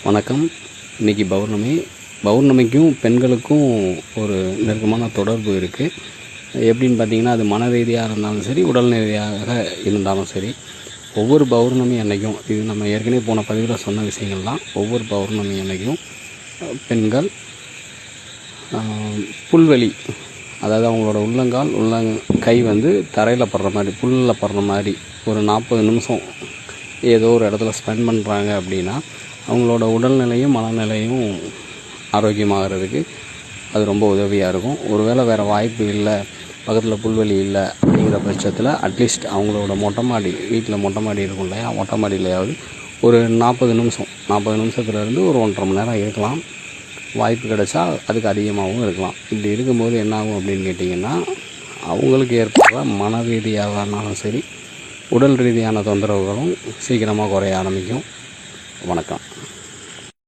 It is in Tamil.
வணக்கம். இன்றைக்கி பௌர்ணமி. பௌர்ணமிக்கும் பெண்களுக்கும் ஒரு நெருக்கமான தொடர்பு இருக்குது எப்படின்னு பார்த்தீங்கன்னா அது மன ரீதியாக இருந்தாலும் சரி உடல் ரீதியாக இருந்தாலும் சரி ஒவ்வொரு பௌர்ணமி அன்னைக்கும் இது நம்ம ஏற்கனவே போன பதிவில் சொன்ன விஷயங்கள் தான் ஒவ்வொரு பௌர்ணமி அன்னைக்கும் பெண்கள் புல்வெளி அதாவது அவங்களோட உள்ளங்கால் உள்ளங் கை வந்து தரையில் படுற மாதிரி புல்லில் படுற மாதிரி ஒரு நாற்பது நிமிஷம் ஏதோ ஒரு இடத்துல ஸ்பெண்ட் பண்ணுறாங்க அப்படின்னா அவங்களோட உடல்நிலையும் மனநிலையும் ஆரோக்கியமாகிறதுக்கு அது ரொம்ப உதவியாக இருக்கும். ஒருவேளை வேறு வாய்ப்பு இல்லை பக்கத்தில் புல்வெளி இல்லை அப்படிங்கிற பட்சத்தில் அட்லீஸ்ட் அவங்களோட மொட்டை மாடி வீட்டில் மொட்டை மாடி இருக்கும் இல்லையா? மொட்டை மாடியிலையாவது ஒரு நாற்பது நிமிஷம் நாற்பது நிமிஷத்துலேருந்து ஒரு ஒன்றரை மணி நேரம் இருக்கலாம். வாய்ப்பு கிடைச்சா அதுக்கு அதிகமாகவும் இருக்கலாம். இப்படி இருக்கும்போது என்ன ஆகும் அப்படின்னு கேட்டிங்கன்னா அவங்களுக்கு ஏற்படுற மன ரீதியாகனாலும் சரி உடல் ரீதியான தொந்தரவுகளும் சீக்கிரமாக குறைய ஆரம்பிக்கும். வணக்கம்.